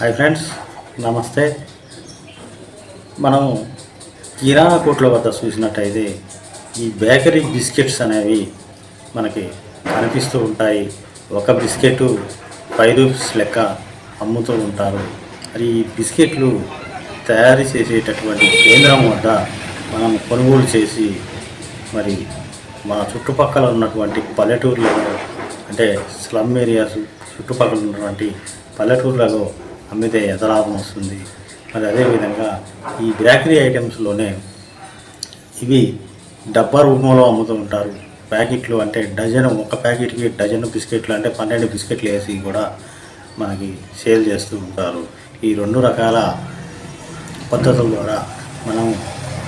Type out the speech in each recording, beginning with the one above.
Hi friends నమస్తే. మనం కిరాణా కోట్ల వద్ద చూసినట్టయితే ఈ బేకరీ బిస్కెట్స్ అనేవి మనకి కనిపిస్తూ ఉంటాయి. ఒక బిస్కెట్ ఫైవ్ రూపీస్ లెక్క అమ్ముతూ ఉంటారు. మరి ఈ బిస్కెట్లు తయారు చేసేటటువంటి కేంద్రం వద్ద మనం కొనుగోలు చేసి మరి మా చుట్టుపక్కల ఉన్నటువంటి పల్లెటూర్లలో అంటే స్లమ్ ఏరియాస్ చుట్టుపక్కల ఉన్నటువంటి పల్లెటూర్లలో అమ్మితే ఎంత లాభం వస్తుంది? మరి అదేవిధంగా ఈ బేకరీ ఐటమ్స్లోనే ఇవి డబ్బా రూపంలో అమ్ముతూ ఉంటారు. ప్యాకెట్లు అంటే డజన్ ఒక ప్యాకెట్కి డజన్ బిస్కెట్లు అంటే పన్నెండు బిస్కెట్లు వేసి కూడా మనకి సేల్ చేస్తూ ఉంటారు. ఈ రెండు రకాల పద్ధతుల ద్వారా మనం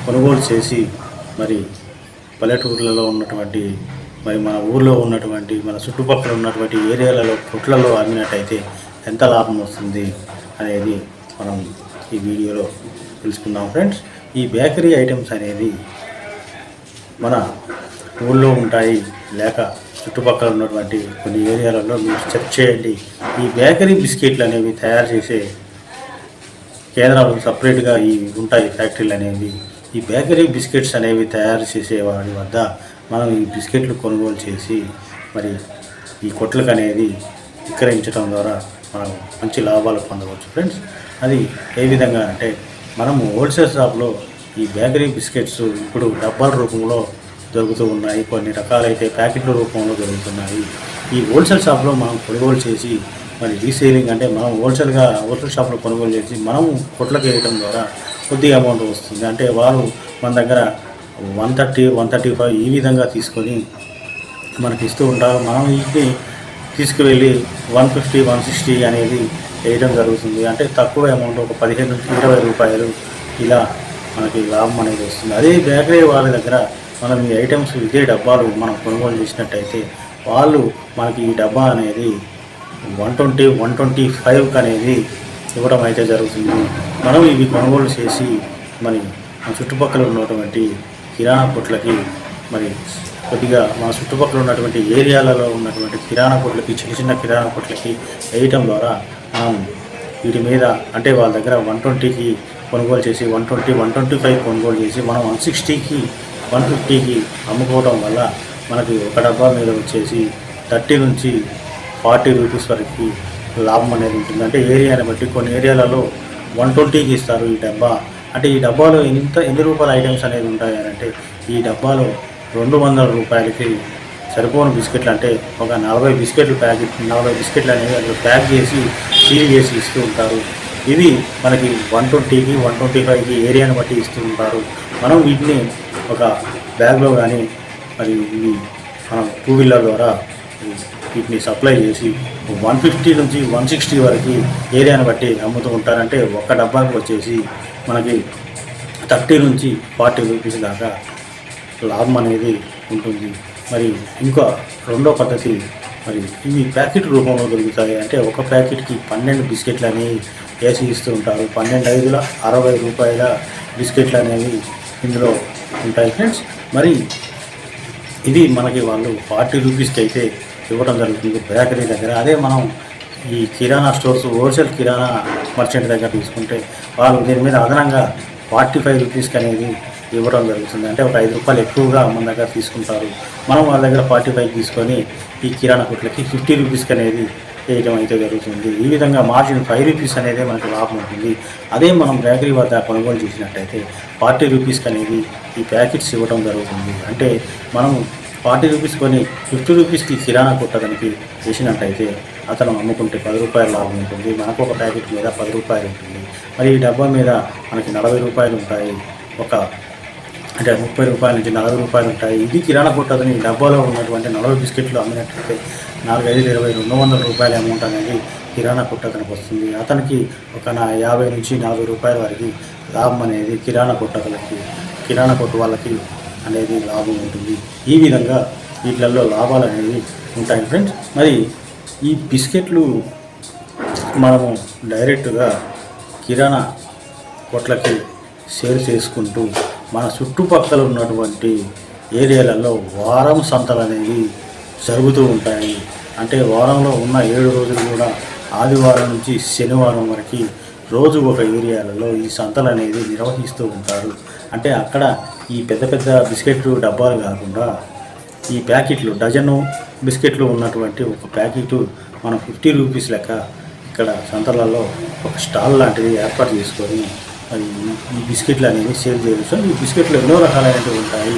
కొనుగోలు చేసి మరి పల్లెటూర్లలో ఉన్నటువంటి మరి మన ఊర్లో ఉన్నటువంటి మన చుట్టుపక్కల ఉన్నటువంటి ఏరియాలలో కొట్లలో అమ్మినట్టయితే ఎంత లాభం వస్తుంది? అనేది మనం ఈ వీడియోలో తెలుసుకుందాం ఫ్రెండ్స్. ఈ బేకరీ ఐటమ్స్ అనేది మన ఊళ్ళో ఉంటాయి. లేక చుట్టుపక్కల ఉన్నటువంటి కొన్ని ఏరియాలలో మీరు చెక్ చేయండి. ఈ బేకరీ బిస్కెట్లు అనేవి తయారు చేసే కేంద్రాలు సపరేట్గా ఈ ఉంటాయి ఫ్యాక్టరీలు అనేవి. ఈ బేకరీ బిస్కెట్స్ అనేవి తయారు చేసే వాడి వద్ద మనం ఈ బిస్కెట్లు కొనుగోలు చేసి మరి ఈ కొట్లకు అనేది విక్రయించడం ద్వారా మనం మంచి లాభాలు పొందవచ్చు. ఫ్రెండ్స్ అది ఏ విధంగా అంటే మనము హోల్సేల్ షాప్లో ఈ బేకరీ బిస్కెట్స్ ఇప్పుడు డబ్బాల రూపంలో దొరుకుతూ ఉన్నాయి. కొన్ని రకాలైతే ప్యాకెట్ల రూపంలో దొరుకుతున్నాయి. ఈ హోల్సేల్ షాప్లో మనం కొనుగోలు చేసి మరి రీసేలింగ్ అంటే మనం హోల్సేల్గా హోల్సేల్ షాప్లో కొనుగోలు చేసి మనం కొట్లకి వేయడం ద్వారా కొద్దిగా అమౌంట్ వస్తుంది. అంటే వారు మన దగ్గర one thirty one thirty five ఈ విధంగా తీసుకొని మనకి ఇస్తూ ఉంటారు. మనం వీటిని తీసుకువెళ్ళి వన్ ఫిఫ్టీ వన్ సిక్స్టీ అనేది వేయడం జరుగుతుంది. అంటే తక్కువ అమౌంట్ ఒక పదిహేను నుంచి ఇరవై రూపాయలు ఇలా మనకి లాభం అనేది వస్తుంది. అదే బేకరీ వాళ్ళ దగ్గర మనం ఈ ఐటమ్స్ ఇదే డబ్బాలు మనం కొనుగోలు చేసినట్టయితే వాళ్ళు మనకి ఈ డబ్బా అనేది వన్ ట్వంటీ వన్ ట్వంటీ ఫైవ్కి అనేది ఇవ్వడం అయితే జరుగుతుంది. మనం ఇవి కొనుగోలు చేసి మరి మన చుట్టుపక్కల ఉన్నటువంటి కిరాణా కొట్లకి మరి కొద్దిగా మా చుట్టుపక్కల ఉన్నటువంటి ఏరియాలలో ఉన్నటువంటి కిరాణా కొట్లకి చిన్న చిన్న కిరాణా కొట్లకి వేయటం ద్వారా మనం వీటి మీద అంటే వాళ్ళ దగ్గర వన్ ట్వంటీకి కొనుగోలు చేసి one twenty one twenty five కొనుగోలు చేసి మనం వన్ సిక్స్టీకి వన్ ఫిఫ్టీకి అమ్ముకోవడం వల్ల మనకి ఒక డబ్బా మీద వచ్చేసి థర్టీ నుంచి ఫార్టీ రూపీస్ వరకు లాభం అనేది ఉంటుంది. అంటే ఏరియాని బట్టి కొన్ని ఏరియాలలో వన్ ట్వంటీకి ఇస్తారు ఈ డబ్బా. అంటే ఈ డబ్బాలో ఎంత ఎన్ని రూపాయల ఐటమ్స్ అనేది ఉంటాయని అంటే ఈ డబ్బాలో రెండు వందల రూపాయలకి సరిపోని బిస్కెట్లు అంటే ఒక నలభై బిస్కెట్లు ప్యాకెట్ నలభై బిస్కెట్లు అనేవి అక్కడ ప్యాక్ చేసి సీల్ చేసి ఇస్తూ ఉంటారు. ఇవి మనకి వన్ ట్వంటీకి వన్ ట్వంటీ ఫైవ్కి ఏరియాని బట్టి ఇస్తూ ఉంటారు. మనం వీటిని ఒక బ్యాగ్లో కానీ మరి ఇవి మనం టూ వీలర్ ద్వారా వీటిని సప్లై చేసి వన్ ఫిఫ్టీ నుంచి వన్ సిక్స్టీ వరకు ఏరియాని బట్టి అమ్ముతూ ఉంటారంటే ఒక్క డబ్బాకి వచ్చేసి మనకి థర్టీ నుంచి ఫార్టీ రూపీస్ దాకా లాభం అనేది ఉంటుంది. మరి ఇంకా రెండో పద్ధతి మరి ఇవి ప్యాకెట్ రూపంలో దొరుకుతాయి. అంటే ఒక ప్యాకెట్కి పన్నెండు బిస్కెట్లు అనేవి వేసి ఇస్తూ ఉంటారు. పన్నెండు ఐదుల అరవై రూపాయల బిస్కెట్లు అనేవి ఇందులో ఉంటాయి ఫ్రెండ్స్. మరి ఇది మనకి వాళ్ళు ఫార్టీ రూపీస్కి అయితే ఇవ్వడం జరుగుతుంది బేకరీ దగ్గర. అదే మనం ఈ కిరాణా స్టోర్స్ హోల్సేల్ కిరాణా మర్చెంట్ దగ్గర తీసుకుంటే వాళ్ళు దీని మీద అదనంగా ఫార్టీ ఫైవ్ రూపీస్కి అనేది ఇవ్వడం జరుగుతుంది. అంటే ఒక ఐదు రూపాయలు ఎక్కువగా మన దగ్గర తీసుకుంటారు. మనం వాళ్ళ దగ్గర ఫార్టీ ఫైవ్ తీసుకొని ఈ కిరాణా కొట్లకి ఫిఫ్టీ రూపీస్కి అనేది వేయడం అయితే జరుగుతుంది. ఈ విధంగా మార్జిన్ ఫైవ్ రూపీస్ అనేది మనకు లాభం ఉంటుంది. అదే మనం బేకరీ వద్ద కొనుగోలు చేసినట్టయితే ఫార్టీ రూపీస్కి అనేది ఈ ప్యాకెట్స్ ఇవ్వడం జరుగుతుంది. అంటే మనం ఫార్టీ రూపీస్ కొని ఫిఫ్టీ రూపీస్కి కిరాణా కొట్టడానికి చేసినట్టయితే అతను అమ్ముకుంటే పది రూపాయల లాభం ఉంటుంది. మనకు ఒక ప్యాకెట్ మీద పది రూపాయలు ఉంటుంది. మరి ఈ డబ్బా మీద మనకి నలభై రూపాయలు ఉంటాయి. ఒక అంటే ముప్పై రూపాయల నుంచి నలభై రూపాయలు ఉంటాయి. ఇది కిరాణా కొట్టదని ఈ డబ్బాలో ఉన్నటువంటి నలభై బిస్కెట్లు అమ్మినట్లయితే నాలుగైదు ఇరవై రెండు వందల రూపాయల అమౌంట్ అనేది కిరాణా కొట్టతనికి వస్తుంది. అతనికి ఒక నా యాభై నుంచి నలభై రూపాయల వరకు లాభం అనేది కిరాణా కొట్టతలకి కిరాణా కొట్టు వాళ్ళకి అనేది లాభం ఉంటుంది. ఈ విధంగా వీటిలలో లాభాలు అనేవి ఉంటాయి ఫ్రెండ్స్ మరి ఈ బిస్కెట్లు మనము డైరెక్ట్గా కిరాణా కొట్లకి షేర్ చేసుకుంటూ మన చుట్టుపక్కల ఉన్నటువంటి ఏరియాలలో వారం సంతలు అనేవి జరుగుతూ ఉంటాయి. అంటే వారంలో ఉన్న ఏడు రోజులు కూడా ఆదివారం నుంచి శనివారం వరకు రోజు ఒక ఏరియాలలో ఈ సంతలు అనేది నిర్వహిస్తూ ఉంటారు. అంటే అక్కడ ఈ పెద్ద పెద్ద బిస్కెట్లు డబ్బాలు కాకుండా ఈ ప్యాకెట్లు డజను బిస్కెట్లు ఉన్నటువంటి ఒక ప్యాకెట్ మనం ఫిఫ్టీ రూపీస్ లెక్క ఇక్కడ సంతలలో ఒక స్టాల్ లాంటిది ఏర్పాటు చేసుకొని మరి ఈ- బిస్కెట్లు అనేవి సేల్ చేయవచ్చు ఈ బిస్కెట్లు ఎన్నో రకాలైనవి ఉంటాయి.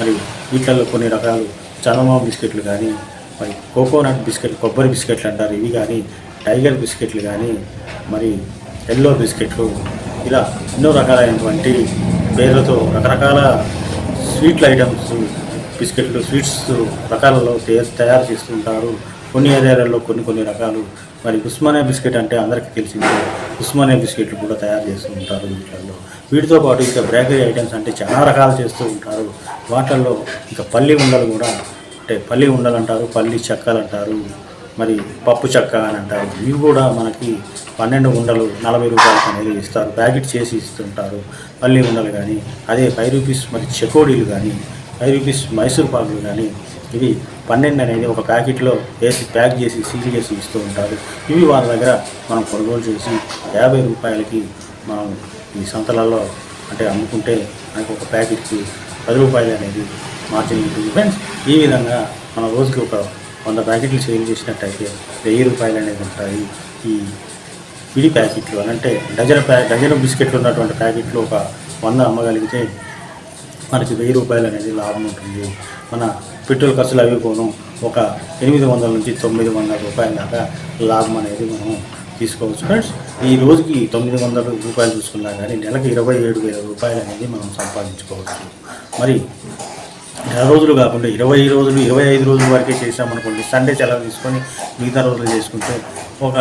మరి వీటిల్లో కొన్ని రకాలు చలమా బిస్కెట్లు కానీ మరి కోకోనట్ బిస్కెట్ కొబ్బరి బిస్కెట్లు అంటారు. ఇవి కానీ టైగర్ బిస్కెట్లు కానీ మరి ఎల్లో బిస్కెట్లు ఇలా ఎన్నో రకాలైనటువంటి పేర్లతో రకరకాల స్వీట్ల ఐటమ్స్ బిస్కెట్లు స్వీట్స్ రకాలలో తయారు తయారు చేస్తుంటారు. కొన్ని ఏరియాలలో కొన్ని కొన్ని రకాలు మరి ఉస్మానియా బిస్కెట్ అంటే అందరికీ తెలిసింది. ఉస్మానియా బిస్కెట్లు కూడా తయారు చేస్తూ ఉంటారు వీటిల్లో. వీటితో పాటు ఇంకా బేకరీ ఐటమ్స్ అంటే చాలా రకాలు చేస్తూ ఉంటారు. వాటిల్లో ఇంకా పల్లి ఉండలు కూడా అంటే పల్లి ఉండలు అంటారు పల్లి చెక్కలు అంటారు మరి పప్పు చెక్క అని అంటారు. ఇవి కూడా మనకి పన్నెండు ఉండలు నలభై రూపాయలకు అనేది ఇస్తారు. ప్యాకెట్ చేసి ఇస్తుంటారు. పల్లి ఉండలు కానీ అదే ఫైవ్ రూపీస్ మరి చెకోడీలు కానీ ఫైవ్ రూపీస్ మైసూర్ పాకులు కానీ ఇవి పన్నెండు అనేది ఒక ప్యాకెట్లో వేసి ప్యాక్ చేసి సీల్ చేసి ఇస్తూ ఉంటారు. ఇవి వాళ్ళ దగ్గర మనం కొనుగోలు చేసి యాభై రూపాయలకి మనం ఈ సంతలలో అంటే అమ్ముకుంటే మనకు ఒక ప్యాకెట్కి పది రూపాయలు అనేది మార్జిన్ ఉంటుంది. ఫ్రెండ్స్ ఈ విధంగా మన రోజుకి ఒక వంద ప్యాకెట్లు సేల్ చేసినట్టయితే వెయ్యి రూపాయలు అనేది ఉంటాయి. ఈ విడి ప్యాకెట్లు అని అంటే డజన్ ప్యా డజన్ బిస్కెట్లు ఉన్నటువంటి ప్యాకెట్లు ఒక వంద అమ్మగలిగితే మనకి వెయ్యి రూపాయలు అనేది లాభం ఉంటుంది. మన పెట్రోల్ ఖర్చులు అవి పోను. ఒక ఎనిమిది వందల నుంచి తొమ్మిది వందల రూపాయల దాకా లాభం అనేది మనం తీసుకోవచ్చు. ఫ్రెండ్స్ ఈ రోజుకి తొమ్మిది వందల రూపాయలు చూసుకున్నా కానీ నెలకు ఇరవై ఏడు వేల రూపాయలు అనేది మనం సంపాదించుకోవచ్చు. మరి నెల రోజులు కాకుండా ఇరవై రోజులు ఇరవై ఐదు రోజుల వరకే చేసామనుకోండి సండే సెలవు తీసుకొని మిగతా రోజులు చేసుకుంటే ఒక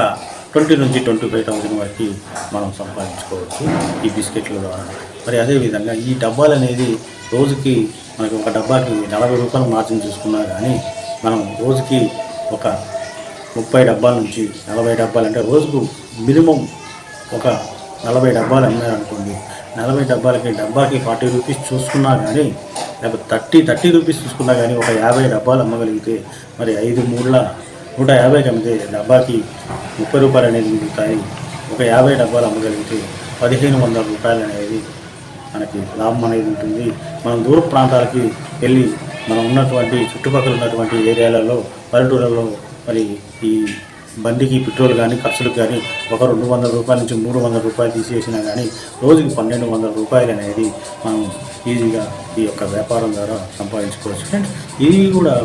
ట్వంటీ నుంచి ట్వంటీ ఫైవ్ థౌసండ్ వరకు మనం సంపాదించుకోవచ్చు ఈ బిస్కెట్ల ద్వారా. మరి అదేవిధంగా ఈ డబ్బాలు అనేది రోజుకి మనకి ఒక డబ్బాకి నలభై రూపాయలు మార్జిన్ చూసుకున్నా కానీ మనం రోజుకి ఒక ముప్పై డబ్బాల నుంచి నలభై డబ్బాలు అంటే రోజుకు మినిమం ఒక నలభై డబ్బాలు అమ్మారనుకోండి నలభై డబ్బాలకి డబ్బాకి ఫార్టీ రూపీస్ చూసుకున్నా కానీ లేకపోతే థర్టీ థర్టీ రూపీస్ చూసుకున్నా కానీ ఒక యాభై డబ్బాలు అమ్మగలిగితే మరి ఐదు మూడుల నూట యాభైకి అమ్మితే డబ్బాకి ముప్పై రూపాయలు అనేది మిగులుతాయి. ఒక యాభై డబ్బాలు అమ్మగలిగితే పదిహేను వందల రూపాయలు అనేది మనకి లాభం అనేది ఉంటుంది. మనం దూర ప్రాంతాలకి వెళ్ళి మనం ఉన్నటువంటి చుట్టుపక్కల ఉన్నటువంటి ఏరియాలలో పల్లెటూళ్ళలో మరి ఈ బండికి పెట్రోల్ కానీ ఖర్చులకు కానీ ఒక రెండు వందల రూపాయల నుంచి మూడు వందల రూపాయలు తీసేసినా కానీ రోజుకి పన్నెండు వందల రూపాయలు అనేది మనం ఈజీగా ఈ యొక్క వ్యాపారం ద్వారా సంపాదించుకోవచ్చు. ఫ్రెండ్స్ ఇది కూడా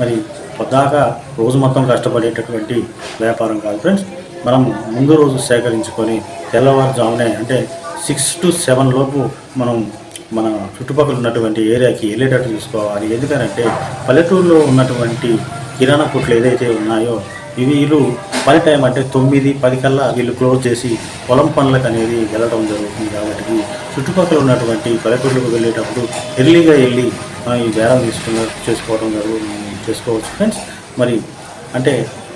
మరి పొద్దాక రోజు మొత్తం కష్టపడేటటువంటి వ్యాపారం కాదు. ఫ్రెండ్స్ మనం ముందు రోజు సేకరించుకొని తెల్లవారుజామునే అంటే సిక్స్ టు సెవెన్ లోపు మనం మన చుట్టుపక్కల ఉన్నటువంటి ఏరియాకి వెళ్ళేటట్టు చూసుకోవాలి. ఎందుకనంటే పల్లెటూరులో ఉన్నటువంటి కిరాణా కొట్లు ఏదైతే ఉన్నాయో ఇవి వీళ్ళు పని టైం అంటే తొమ్మిది పది కల్లా వీళ్ళు క్లోజ్ చేసి పొలం పనులకు అనేది వెళ్ళడం జరుగుతుంది కాబట్టి చుట్టుపక్కల ఉన్నటువంటి పల్లెటూరులకు వెళ్ళేటప్పుడు ఎర్లీగా వెళ్ళి మనం ఈ బేరం తీసుకున్న చేసుకోవడం జరుగుతుంది చేసుకోవచ్చు. ఫ్రెండ్స్ మరి అంటే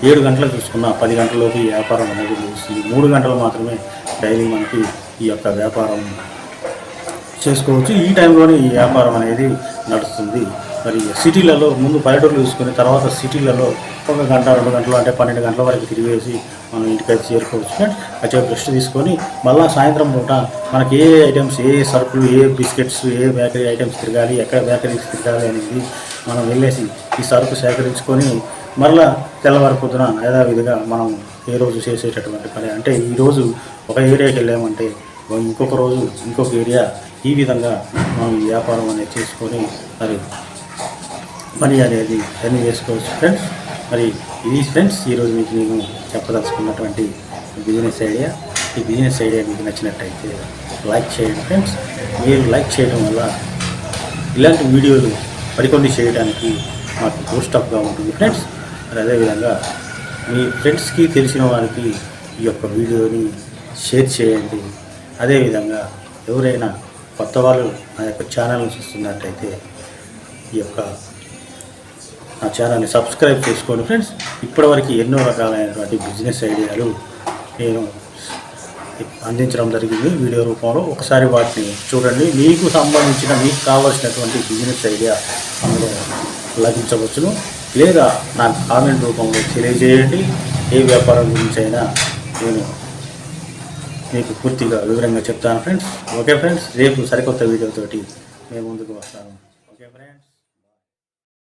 ఏడు గంటలకు చూసుకున్న పది గంటలలోకి ఈ వ్యాపారం అనేది ముగుస్తుంది. మూడు గంటలు మాత్రమే డైలీ మనకి ఈ యొక్క వ్యాపారం చేసుకోవచ్చు. ఈ టైంలోనే ఈ వ్యాపారం అనేది నడుస్తుంది. మరి సిటీలలో ముందు పల్లెటూరులు చూసుకుని తర్వాత సిటీలలో ఒక గంట రెండు గంటలు అంటే పన్నెండు గంటల వరకు తిరిగేసి మనం ఇంటికైతే చేరుకోవచ్చు. ఫ్రెండ్స్ వచ్చే రెస్ట్ తీసుకొని మళ్ళీ సాయంత్రం పూట మనకి ఏ ఐటమ్స్ ఏ సరుకులు ఏ బిస్కెట్స్ ఏ బేకరీ ఐటమ్స్ తిరగాలి ఎక్కడ బేకరీస్ తిరగాలి అనేది మనం వెళ్ళేసి ఈ సరుకు సేకరించుకొని మరలా తెల్లవారి పొద్దున యథావిధిగా మనం ఏ రోజు చేసేటటువంటి పని అంటే ఈరోజు ఒక ఏరియాకి వెళ్ళామంటే ఇంకొక రోజు ఇంకొక ఏరియా ఈ విధంగా మనం ఈ వ్యాపారం అనేది చేసుకొని మరి మనీ అనేది రన్ చేసుకోవచ్చు ఫ్రెండ్స్. మరి ఇది ఫ్రెండ్స్ ఈరోజు మీకు నేను చెప్పదలుచుకున్నటువంటి బిజినెస్ ఐడియా ఈ బిజినెస్ ఐడియా మీకు నచ్చినట్టయితే లైక్ చేయండి ఫ్రెండ్స్. మీరు లైక్ చేయడం వల్ల ఇలాంటి వీడియోలు మరికొన్ని చేయడానికి మాకు బూస్టప్గా ఉంటుంది ఫ్రెండ్స్. మరి అదేవిధంగా మీ ఫ్రెండ్స్కి తెలిసిన వారికి ఈ యొక్క వీడియోని షేర్ చేయండి. అదేవిధంగా ఎవరైనా కొత్త వాళ్ళు నా యొక్క ఛానల్ని చూస్తున్నట్టయితే ఈ యొక్క నా ఛానల్ని సబ్స్క్రైబ్ చేసుకోండి ఫ్రెండ్స్. ఇప్పటివరకు ఎన్నో రకాలైనటువంటి బిజినెస్ ఐడియాలు నేను అందించడం జరిగింది వీడియో రూపంలో. ఒకసారి వాటిని చూడండి. మీకు సంబంధించిన మీకు కావాల్సినటువంటి బిజినెస్ ఐడియా అందులో లభించవచ్చును. లేదా నా కామెంట్ రూపంలో తెలియజేయండి. ఏ వ్యాపారం గురించి అయినా నేను మీకు పూర్తిగా వివరంగా చెప్తాను ఫ్రెండ్స్ ఓకే ఫ్రెండ్స్ రేపు సరికొత్త వీడియోతోటి మేము ముందుకు వస్తాము.